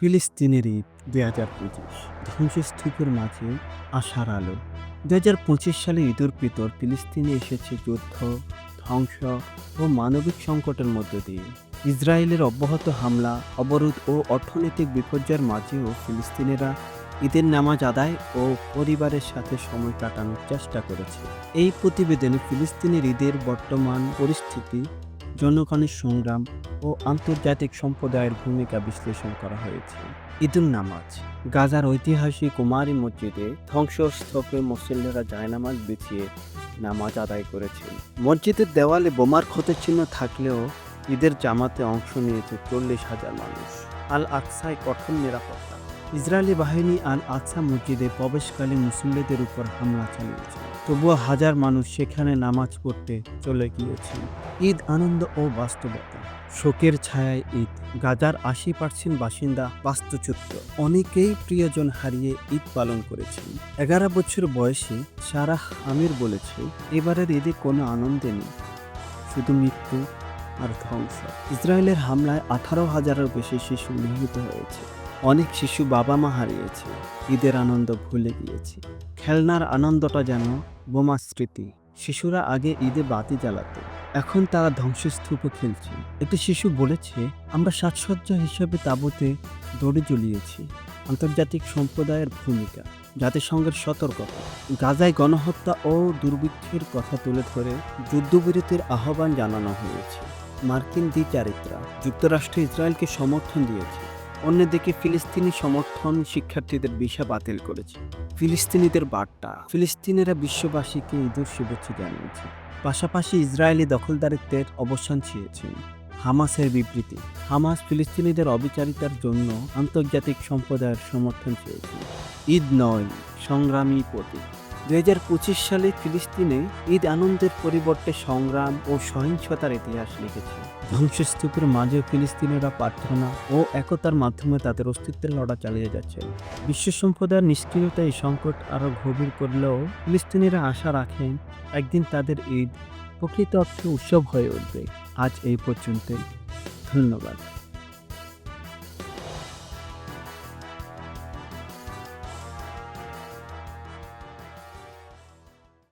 ফিলিস্তিনের ঈদ দুই হাজার পঁচিশ। ধ্বংসস্তূপের মাঝে আশার আলো। দু হাজার পঁচিশ সালে ঈদুল ফিতর ফিলিস্তিনে এসেছে যুদ্ধ, ধ্বংস ও মানবিক সংকটের মধ্য দিয়ে। ইসরায়েলের অব্যাহত হামলা, অবরোধ ও অর্থনৈতিক বিপর্যয়ের মাঝেও ফিলিস্তিনিরা ঈদের নামাজ আদায় ও পরিবারের সাথে সময় কাটানোর চেষ্টা করেছে। এই প্রতিবেদনে ফিলিস্তিনের ঈদের বর্তমান পরিস্থিতি জনগণের সংগ্রাম ও আন্তর্জাতিক সম্প্রদায়ের ভূমিকা বিশ্লেষণ করা হয়েছে। ঈদুল নামাজ, গাজার ঐতিহাসিক কুমারী মসজিদে ধ্বংসস্তূপে মুসল্লিরা জায়নামাজ বিছিয়ে নামাজ আদায় করেছেন। মসজিদের দেওয়ালে বোমার ক্ষতের চিহ্ন থাকলেও ঈদের জামাতে অংশ নিয়েছে চল্লিশ হাজার মানুষ। আল আকসায় কঠোর নিরাপত্তা। ইসরায়েলি বাহিনী আল আকসা মসজিদে প্রবেশকালে মুসল্লিদের উপর হামলা চালিয়েছে। তবুও হাজার মানুষ সেখানে নামাজ পড়তে চলে গিয়েছেন ঈদ আনন্দ ও বাস্তবতা। শোকের ছায়ায় ঈদ। গাজার আশি পার্সেন্ট বাসিন্দা বাস্তুচ্যুত। অনেকেই প্রিয়জন হারিয়ে ঈদ পালন করেছেন। এগারো বছর বয়সে সারা আমির বলেছে, এবারের ঈদে কোনো আনন্দে নেই। শুধু মৃত্যু আর ধ্বংস। ইসরায়েলের হামলায় আঠারো হাজারের বেশি শিশু নিহত হয়েছে। অনেক শিশু বাবা মা হারিয়েছে, ঈদের আনন্দ ভুলে গিয়েছে। খেলনার আনন্দটা যেন বোমা স্মৃতি। শিশুরা আগে ঈদে বাতি জ্বালাতো, এখন তারা ধ্বংসস্তূপে খেলছে। একটি শিশু বলেছে, আমরা সাজসজ্জা হিসেবে তাঁবুতে দড়ি জ্বলিয়েছি আন্তর্জাতিক সম্প্রদায়ের ভূমিকা, জাতিসংঘের সতর্কতা, গাজায় গণহত্যা ও দুর্ভিক্ষের কথা তুলে ধরে যুদ্ধবিরতির আহ্বান জানানো হয়েছে। মার্কিন দ্বিচারিত্রা যুক্তরাষ্ট্র ইসরায়েলকে সমর্থন দিয়েছে। অন্যদিকে ফিলিস্তিনি সমর্থন শিক্ষার্থীদের ভিসা বাতিল করেছে। ফিলিস্তিনিদের বার্তা, ফিলিস্তিনিরা বিশ্ববাসীকে ঈদের শুভেচ্ছা জানিয়েছে। পাশাপাশি ইসরায়েলি দখলদারিত্বের অবসান চেয়েছেন। হামাসের বিবৃতি, হামাস ফিলিস্তিনিদের অবিচারিতার জন্য আন্তর্জাতিক সম্প্রদায়ের সমর্থন চেয়েছে। ঈদ নয়, সংগ্রামী প্রতীক। দুই হাজার পঁচিশ সালে ফিলিস্তিনে ঈদ আনন্দের পরিবর্তে সংগ্রাম ও সহিংসতার ইতিহাস লিখেছে। ধ্বংসস্তূপের মাঝে ফিলিস্তিনিরা প্রার্থনা ও একতার মাধ্যমে তাদের অস্তিত্বের লড়া চালিয়ে যাচ্ছে। বিশ্ব সম্প্রদায়ের নিষ্ক্রিয়তা এই সংকট আরও গভীর করলেও ফিলিস্তিনিরা আশা রাখেন একদিন তাদের ঈদ প্রকৃত অর্থে উৎসব হয়ে উঠবে। আজ এই পর্যন্তই। ধন্যবাদ।